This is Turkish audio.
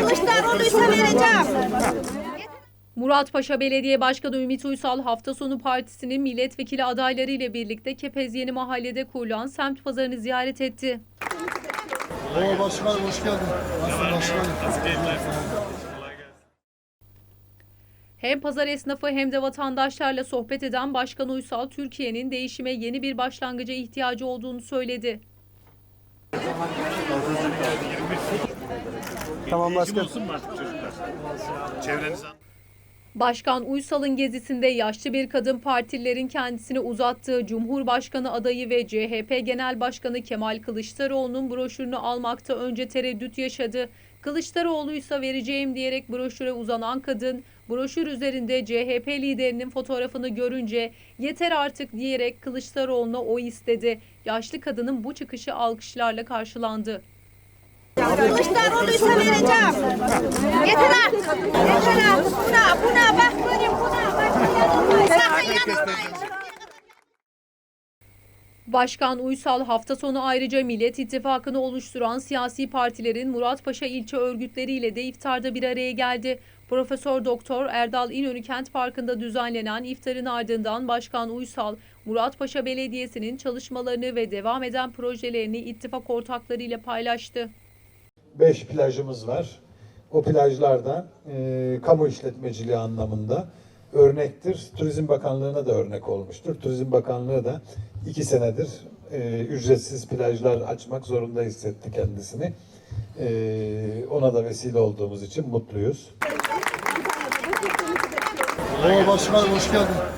Kılıçdaroğlu'ysa vereceğim. Muratpaşa Belediye Başkanı Ümit Uysal hafta sonu partisinin milletvekili adayları ile birlikte Kepez Yeni Mahalle'de kurulan semt pazarını ziyaret etti. Oo başkanım hoş geldin. Nasılsın başkanım? Hem pazar esnafı hem de vatandaşlarla sohbet eden Başkan Uysal, Türkiye'nin değişime yeni bir başlangıca ihtiyacı olduğunu söyledi. Tamam başkanım. olsun mu artık çocuklar? Çevrenize Başkan Uysal'ın gezisinde yaşlı bir kadın partililerin kendisine uzattığı Cumhurbaşkanı adayı ve CHP Genel Başkanı Kemal Kılıçdaroğlu'nun broşürünü almakta önce tereddüt yaşadı. Kılıçdaroğlu ise vereceğim diyerek broşüre uzanan kadın, broşür üzerinde CHP liderinin fotoğrafını görünce yeter artık diyerek Kılıçdaroğlu'na oy istedi. Yaşlı kadının bu çıkışı alkışlarla karşılandı. Kılıçdaroğlu'ysa vereceğim. Yeter artık. Yeter artık. Buna, buna bak göreyim buna. Başkan Uysal hafta sonu ayrıca Millet İttifakı'nı oluşturan siyasi partilerin Muratpaşa ilçe örgütleriyle de iftarda bir araya geldi. Profesör Doktor Erdal İnönü Kent Parkı'nda düzenlenen iftarın ardından Başkan Uysal, Muratpaşa Belediyesi'nin çalışmalarını ve devam eden projelerini ittifak ortaklarıyla paylaştı. 5 plajımız var. O plajlarda e, kamu işletmeciliği anlamında örnektir. Turizm Bakanlığı'na da örnek olmuştur. Turizm Bakanlığı da iki senedir e, ücretsiz plajlar açmak zorunda hissetti kendisini. E, ona da vesile olduğumuz için mutluyuz. Oo başkanım hoş geldin.